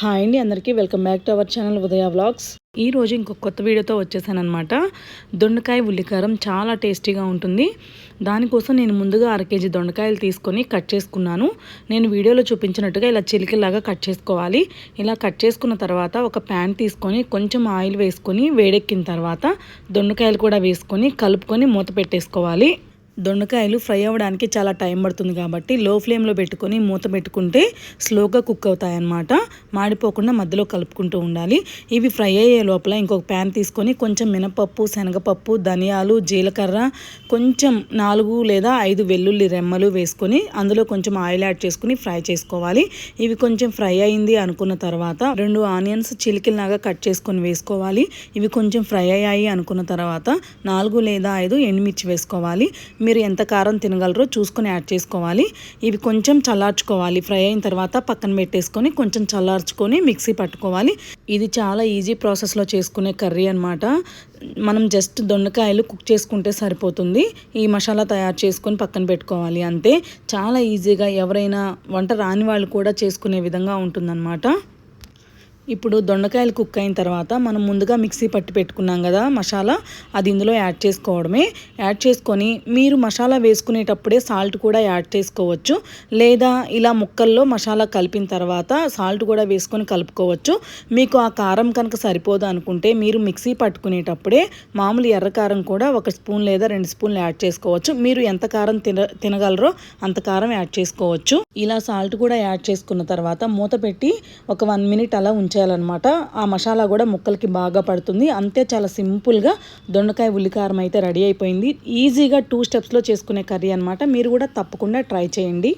Hi అండి అందరికీ welcome back to our channel Udaya vlogs. ఈ రోజు ఇంకొక కొత్త వీడియోతో వచ్చేసానమాట దొండకాయ ఉల్లికారం చాలా టేస్టీగా ఉంటుంది. దానికోసం నేను ముందుగా అర కేజీ దొండకాయలు తీసుకొని కట్ చేసుకున్నాను. నేను వీడియోలో చూపించినట్టుగా ఇలా చిలికలాగా కట్ చేసుకోవాలి. ఇలా కట్ చేసుకున్న తర్వాత ఒక ప్యాన్ తీసుకొని కొంచెం ఆయిల్ వేసుకొని వేడెక్కిన తర్వాత దొండకాయలు కూడా వేసుకొని కలుపుకొని మూత పెట్టేసుకోవాలి. దొండకాయలు ఫ్రై అవ్వడానికి చాలా టైం పడుతుంది కాబట్టి లో ఫ్లేమ్లో పెట్టుకొని మూత పెట్టుకుంటే స్లోగా కుక్ అవుతాయి అన్నమాట మాడిపోకుండా మధ్యలో కలుపుకుంటూ ఉండాలి. ఇవి ఫ్రై అయ్యే లోపల ఇంకొక ప్యాన్ తీసుకొని కొంచెం మినపప్పు శనగపప్పు ధనియాలు జీలకర్ర కొంచెం నాలుగు లేదా ఐదు వెల్లుల్లి రెమ్మలు వేసుకొని అందులో కొంచెం ఆయిల్ యాడ్ చేసుకుని ఫ్రై చేసుకోవాలి. ఇవి కొంచెం ఫ్రై అయింది అనుకున్న తర్వాత రెండు ఆనియన్స్ చిలికిలాగా కట్ చేసుకొని వేసుకోవాలి. ఇవి కొంచెం ఫ్రై అయ్యాయి అనుకున్న తర్వాత నాలుగు లేదా ఐదు ఎండుమిర్చి వేసుకోవాలి. మీరు ఎంత కారం తినగలరో చూసుకొని యాడ్ చేసుకోవాలి. ఇవి కొంచెం చల్లార్చుకోవాలి. ఫ్రై అయిన తర్వాత పక్కన పెట్టేసుకొని కొంచెం చల్లార్చుకొని మిక్సీ పట్టుకోవాలి. ఇది చాలా ఈజీ ప్రాసెస్లో చేసుకునే కర్రీ అనమాట మనం జస్ట్ దొండకాయలు కుక్ చేసుకుంటే సరిపోతుంది. ఈ మసాలా తయారు చేసుకొని పక్కన పెట్టుకోవాలి. అంతే. చాలా ఈజీగా ఎవరైనా వంట రాని వాళ్ళు కూడా చేసుకునే విధంగా ఉంటుందన్నమాట. ఇప్పుడు దొండకాయలు కుక్ అయిన తర్వాత మనం ముందుగా మిక్సీ పట్టి పెట్టుకున్నాం కదా మసాలా అది ఇందులో యాడ్ చేసుకోవడమే. యాడ్ చేసుకొని మీరు మసాలా వేసుకునేటప్పుడే సాల్ట్ కూడా యాడ్ చేసుకోవచ్చు. లేదా ఇలా ముక్కల్లో మసాలా కలిపిన తర్వాత సాల్ట్ కూడా వేసుకొని కలుపుకోవచ్చు. మీకు ఆ కారం కనుక సరిపోదు అనుకుంటే మీరు మిక్సీ పట్టుకునేటప్పుడే మామూలు ఎర్ర కారం కూడా ఒక స్పూన్ లేదా రెండు స్పూన్లు యాడ్ చేసుకోవచ్చు. మీరు ఎంత కారం తిన తినగలరో అంత కారం యాడ్ చేసుకోవచ్చు. ఇలా సాల్ట్ కూడా యాడ్ చేసుకున్న తర్వాత మూత పెట్టి ఒక వన్ మినిట్ అలా ఉంచు చేయాలన్నమాట. ఆ మసాలా కూడా ముక్కలకి బాగా పడుతుంది. అంతే చాలా సింపుల్గా దొండకాయ ఉల్లికారం అయితే రెడీ అయిపోయింది. ఈజీగా టూ స్టెప్స్లో చేసుకునే కర్రీ అనమాట మీరు కూడా తప్పకుండా ట్రై చేయండి.